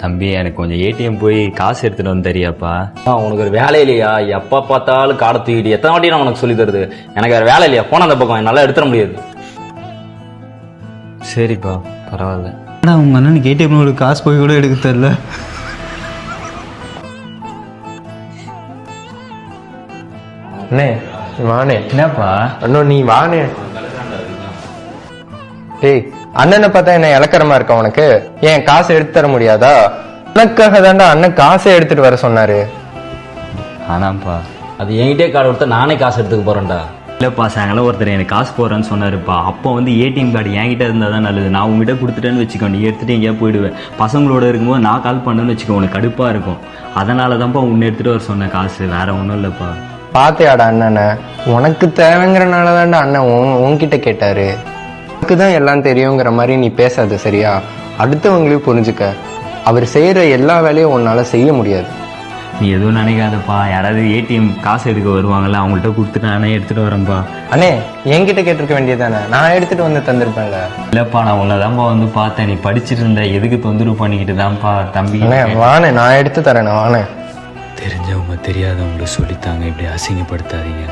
தம்பி எனக்கு கொஞ்சம் ஏடிஎம் போய் காசு எடுத்துட்டு வந்து தெரியாப்பா. ஆ, உனக்கு ஒரு வேலை இல்லையா? எப்போ பார்த்தாலும் காடை தூக்கிட்டு எத்தனை வாட்டி நான் உனக்கு சொல்லி தருது? எனக்கு வேற வேலை இல்லையா? போன அந்த பக்கம் என்னால் எடுத்துட முடியாது. சரிப்பா பரவாயில்ல. ஆனால் உங்கள் அண்ணனுக்கு ஏடிஎம் ஒரு காசு போய் கூட எடுக்க தெரில அண்ணே வானே என்னப்பா? அண்ணன் நீ வானே டேய் அண்ணனை பார்த்தா என்ன இலக்கரமா இருக்கா உனக்கு? ஏன் காசு எடுத்து தர முடியாதா? உனக்காக தாண்டா அண்ணன் காசை எடுத்துட்டு வர சொன்னாரு. ஆனாப்பா அது என்கிட்டே கார்டு கொடுத்தா நானே காசு எடுத்துக்க போறேன்டா. இல்லைப்பா சாயங்காலம் ஒருத்தர் எனக்கு காசு போடுறேன்னு சொன்னாருப்பா. அப்போ வந்து ஏடிஎம் கார்டு என்கிட்ட இருந்தால் தான் நல்லது. நான் உங்ககிட்ட கொடுத்துட்டேன்னு வச்சுக்கோ நீ எடுத்துட்டு எங்கேயா போயிடுவேன். பசங்களோட இருக்கும்போது நான் கால் பண்ணேன்னு வச்சுக்கோ உனக்கு கடுப்பாக இருக்கும். அதனால தான்ப்பா உன்னை எடுத்துகிட்டு வர சொன்ன காசு. வேற ஒன்றும் இல்லைப்பா. பாத்தியாடா அண்ணனை? உனக்கு தேவைங்கிறனால தான்டா அண்ணன் உன் உன்கிட்ட கேட்டாரு. உனக்கு தான் எல்லாம் தெரியுங்கிற மாதிரி நீ பேசாத சரியா? அடுத்தவங்களையும் புரிஞ்சுக்க. அவர் செய்யற எல்லா வேலையும் உன்னால செய்ய முடியாது. நீ எதுவும் நினைக்காதப்பா. யாராவது ஏடிஎம் காசு எடுக்க வருவாங்கல்ல அவங்கள்ட்ட கொடுத்துட்டு நானே எடுத்துகிட்டு வரேன்ப்பா அண்ணே என்கிட்ட கேட்டிருக்க வேண்டியதானே நான் எடுத்துட்டு வந்து தந்திருப்பேன்ல. இல்லைப்பா நான் உன்னை தான்ப்பா வந்து பார்த்தேன். நீ படிச்சுட்டு இருந்த எதுக்கு தொந்தரவு பண்ணிக்கிட்டு தான்ப்பா தம்பி? வானே நான் எடுத்து தரேன் வானே தெரிஞ்சவங்க தெரியாதவங்களுக்கு சொல்லித்தாங்க. இப்படி அசிங்கப்படுத்தாதீங்க.